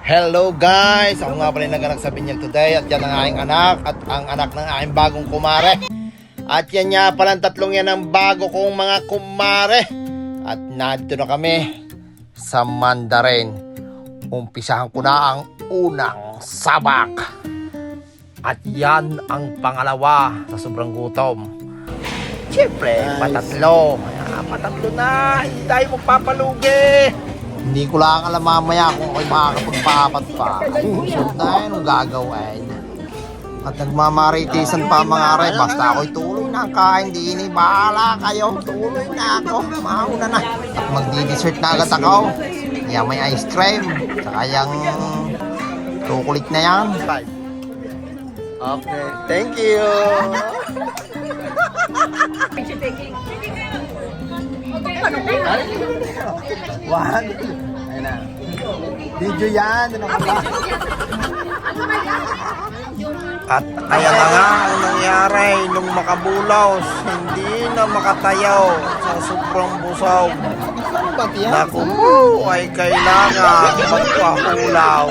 Hello guys! Ako nga pala yung naganak sa Binyag today at yan ang aking anak at ang anak ng aking bagong kumare. At yan nga pala ang tatlong yan ang bago kong mga kumare. At nandito na kami sa Mandarin. Umpisahan ko na ang unang sabak. At yan ang pangalawa sa sobrang gutom. Siyempre, patatlo. Ayan, patatlo na. Hindi mo papalugi. Hindi ko lang alam mamaya kung ako'y makakapagpapat pa. Susunod na yun ang gagawin. At nagmamaritisan pa mga aray. Basta ako'y tuloy na ang kain. Di ini, bahala kayo. Tuloy na ako. Mauna na. At magdi-dessert na agad ako. Kaya may ice cream. Saka yung chocolate na yan. Okay. Thank you. One. Ayun na. Video yan. Ano ka ba? At kaya na nga ang nangyari nung makabulaws, hindi na makatayaw sa sobrang busaw. Naku po ay kailangan magpahulaw.